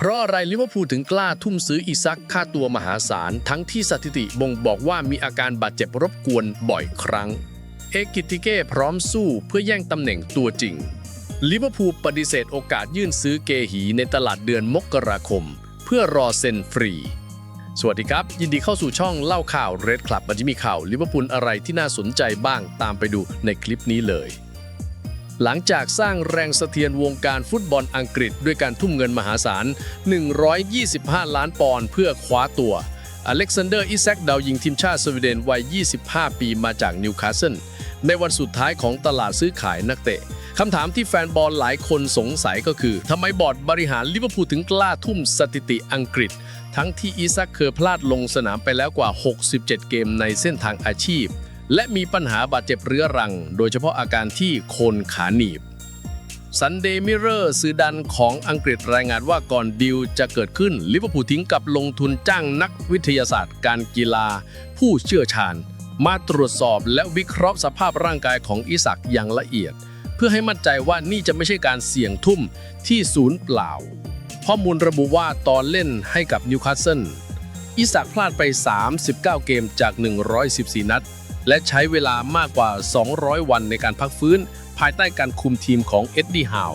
เพราะอะไรลิเวอร์พูลถึงกล้าทุ่มซื้ออีซักค่าตัวมหาศาล ทั้งที่สถิติบ่งบอกว่ามีอาการบาดเจ็บรบกวนบ่อยครั้ง เอกิติเก้พร้อมสู้เพื่อแย่งตำแหน่งตัวจริงลิเวอร์พูลปฏิเสธโอกาสยื่นซื้อเกหีในตลาดเดือนมกราคม เพื่อรอเซ็นฟรี สวัสดีครับ ยินดีเข้าสู่ช่องเล่าข่าวเรดคลับมันจะมีข่าวลิเวอร์พูลอะไรที่น่าสนใจบ้างตามไปดูในคลิปนี้เลย หลังจากสร้างแรงสะเทือนวงการฟุตบอลอังกฤษ ด้วยการทุ่มเงินมหาศาล 125 ล้านปอนด์เพื่อคว้าตัว อเล็กซานเดอร์อิแซกดาวยิงทีมชาติสวีเดนวัย 25 ปีมาจากนิวคาสเซิลในวันสุดท้ายของตลาดซื้อขายนักเตะคำถามที่แฟนบอลหลายคนสงสัยก็คือทำไมบอร์ดบริหารลิเวอร์พูลถึงกล้าทุ่มสถิติอังกฤษ ทั้งที่อิซักเคยพลาดลงสนามไปแล้วกว่า 67 เกมในเส้นทางอาชีพ และมีปัญหาบาดเจ็บเรื้อรัง โดยเฉพาะอาการที่โคนขาหนีบซันเดย์มิเรอร์สื่อดันของอังกฤษรายงานว่าก่อนดิวจะเกิดขึ้นลิเวอร์พูลทิ้งกับลงทุนจ้างนักวิทยาศาสตร์ การกีฬา ผู้เชี่ยวชาญ มาตรวจสอบและวิเคราะห์สภาพร่างกายของอิสักอย่างละเอียด เพื่อให้มั่นใจว่านี่จะไม่ใช่การเสี่ยงทุ่มที่ศูนย์เปล่า ข้อมูลระบุว่าตอนเล่นให้กับนิวคาสเซิลอิสักพลาดไป 39 เกมจาก 114 นัด และใช้เวลามากกว่า 200 วันในการพักฟื้น ภายใต้การคุมทีมของเอ็ดดี้ฮาว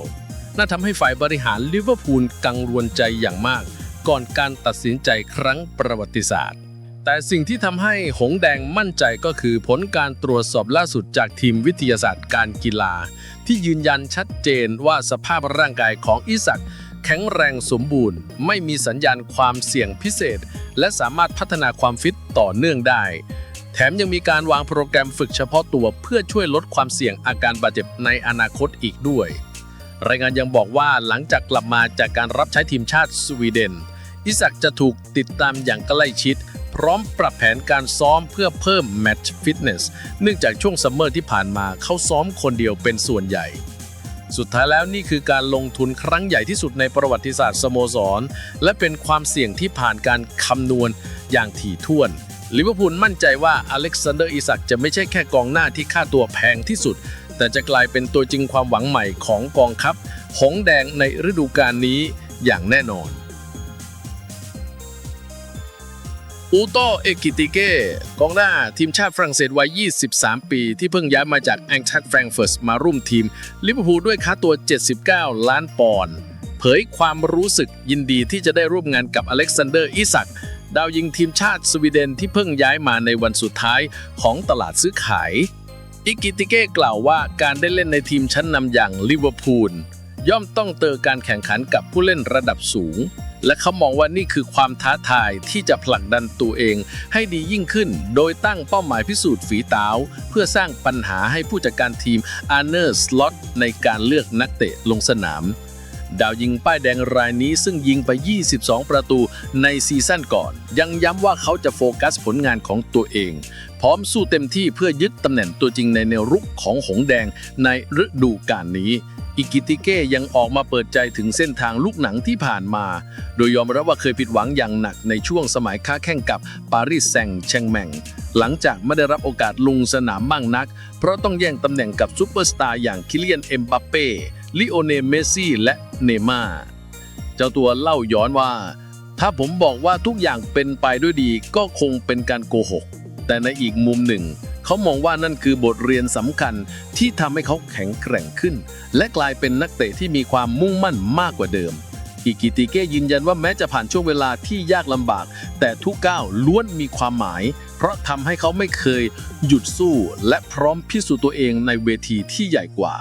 น่าทำให้ฝ่ายบริหารลิเวอร์พูลกังวลใจอย่างมาก ก่อนการตัดสินใจครั้งประวัติศาสตร์ แต่สิ่งที่ทำให้หงแดงมั่นใจก็คือผลการตรวจสอบล่าสุดจากทีมวิทยาศาสตร์การกีฬา ที่ยืนยันชัดเจนว่าสภาพร่างกายของอิสักแข็งแรงสมบูรณ์ ไม่มีสัญญาณความเสี่ยงพิเศษ และสามารถพัฒนาความฟิตต่อเนื่องได้ แถมยังมีการวางโปรแกรมฝึกเฉพาะตัวเพื่อช่วยลดความเสี่ยงอาการบาดเจ็บในอนาคตอีกด้วย รายงานยังบอกว่าหลังจากกลับมาจากการรับใช้ทีมชาติสวีเดน อิสักจะถูกติดตามอย่างใกล้ชิด พร้อมปรับแผนการซ้อมเพื่อเพิ่มแมตช์ฟิตเนสเนื่องจากช่วงซัมเมอร์ที่ผ่านมาเขาซ้อมคนเดียวเป็นส่วนใหญ่ สุดท้ายแล้วนี่คือการลงทุนครั้งใหญ่ที่สุดในประวัติศาสตร์สโมสร และเป็นความเสี่ยงที่ผ่านการคำนวณอย่างถี่ถ้วน ลิเวอร์พูลมั่นใจว่าอเล็กซานเดอร์อิสักจะไม่ใช่แค่กองหน้าที่ค่าตัวแพงที่สุด แต่จะกลายเป็นตัวจริงความหวังใหม่ของกองทัพหงแดงในฤดูกาลนี้อย่างแน่นอนอูโตเอกิติเก้กองหน้าทีมชาติฝรั่งเศสวัย 23 ปี ที่เพิ่งย้ายมาจากแองทักแฟรงเฟิร์ตมาร่วมทีมลิเวอร์พูลด้วยค่าตัว 79 ล้านปอนด์เผยความรู้สึกยินดีที่จะได้ร่วมงานกับอเล็กซานเดอร์อิสัก ดาวยิงทีมชาติสวีเดนที่เพิ่งย้ายมาในวันสุดท้ายของตลาดซื้อขาย อิกิติเก้กล่าวว่าการได้เล่นในทีมชั้นนำอย่างลิเวอร์พูลย่อมต้องเจอการแข่งขันกับผู้เล่นระดับสูง และเขามองว่านี่คือความท้าทายที่จะผลักดันตัวเองให้ดียิ่งขึ้น โดยตั้งเป้าหมายพิสูจน์ฝีเท้าเพื่อสร้างปัญหาให้ผู้จัดการทีมอาร์เนอร์สล็อตในการเลือกนักเตะลงสนาม ดาวยิงป้ายแดงรายนี้ซึ่งยิงไป 22 ประตูในซีซั่นก่อน ยังย้ำว่าเขาจะโฟกัสผลงานของตัวเอง พร้อมสู้เต็มที่เพื่อยึดตำแหน่งตัวจริงในแนวรุกของหงแดงในฤดูกาลนี้อิกิติเก้ยังออกมาเปิดใจถึงเส้นทางลูกหนังที่ผ่านมา โดยยอมรับว่าเคยผิดหวังอย่างหนักในช่วงสมัยค้าแข่งกับปารีสแซงต์แชงแมง หลังจากไม่ได้รับโอกาสลงสนามบ้างนัก เพราะต้องแย่งตำแหน่งกับซูเปอร์สตาร์อย่างคิเลียนเอ็มบัปเป้ ลิโอเนลเมสซี่และเนม่าเจ้าตัวเล่าย้อนว่า ถ้าผมบอกว่าทุกอย่างเป็นไปด้วยดีก็คงเป็นการโกหก แต่ในอีกมุมหนึ่ง เขามองว่านั่นคือบทเรียนสำคัญที่ทำให้เขาแข็งแกร่งขึ้น และกลายเป็นนักเตะที่มีความมุ่งมั่นมากกว่าเดิมอิกิติเก้ยืนยันว่าแม้จะผ่านช่วงเวลาที่ยากลำบาก แต่ทุกก้าวล้วนมีความหมาย เพราะทำให้เขาไม่เคยหยุดสู้ และพร้อมพิสูจน์ตัวเองในเวทีที่ใหญ่กว่า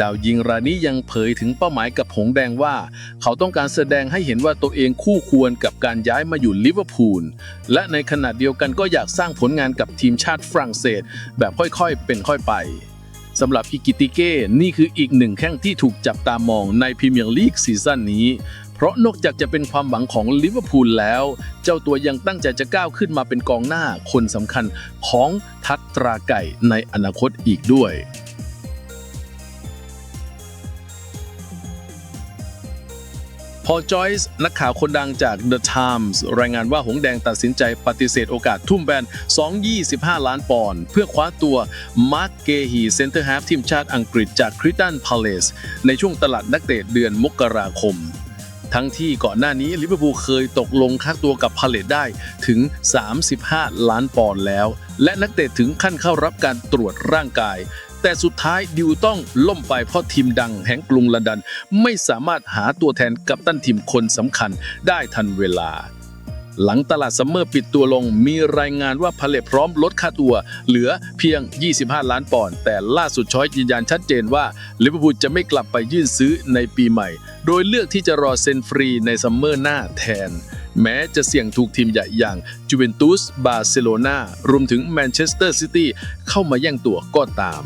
ดาวยิงรายนี้ยังเผยถึงเป้าหมายกับหงแดงว่า เขาต้องการแสดงให้เห็นว่าตัวเองคู่ควรกับการย้ายมาอยู่ลิเวอร์พูลและในขณะเดียวกันก็อยากสร้างผลงานกับทีมชาติฝรั่งเศส แบบค่อยๆ เป็นค่อยไปสำหรับอิกิติเก้นี่คืออีกหนึ่งแข้งที่ถูกจับตามองในพรีเมียร์ลีกซีซั่นนี้ เพราะนอกจากจะเป็นความหวังของลิเวอร์พูลแล้ว เจ้าตัวยังตั้งใจจะก้าวขึ้นมาเป็นกองหน้าคนสำคัญของทัตตราไก่ในอนาคตอีกด้วย พอจอยส์นักข่าวคนดังจาก The Times รายงานว่าหงแดงตัดสินใจปฏิเสธโอกาสทุ่มแบน 225 ล้านปอนด์เพื่อคว้าตัวมาร์กเกฮีเซนเตอร์ฮาฟทีมชาติอังกฤษจากคริสตันพาเลสในช่วงตลาดนักเตะเดือนมกราคม ทั้งที่ก่อนหน้านี้ลิเวอร์พูลเคยตกลงค่าตัวกับพาเลตได้ถึง 35 ล้านปอนด์แล้ว และนักเตะถึงขั้นเข้ารับการตรวจร่างกาย แต่สุดท้ายดิวต้องล่มไปเพราะทีมดังแห่งกรุงลอนดอนไม่สามารถหาตัวแทนกัปตันทีมคนสำคัญได้ทันเวลา หลังตลาดซัมเมอร์ปิดตัวลงมีรายงานว่าพาเลตพร้อมลดค่าตัว เหลือเพียง 25 ล้านปอนด์แต่ล่าสุดช้อยยืนยันชัดเจนว่าลิเวอร์พูลจะไม่กลับไปยื่นซื้อในปีใหม่ โดยเลือกที่จะรอเซ็นฟรีในซัมเมอร์หน้าแทนแม้จะเสี่ยงถูกทีมใหญ่อย่างจูเวนตุส บาร์เซโลนารวมถึงแมนเชสเตอร์ซิตี้เข้ามาแย่งตัวก็ตาม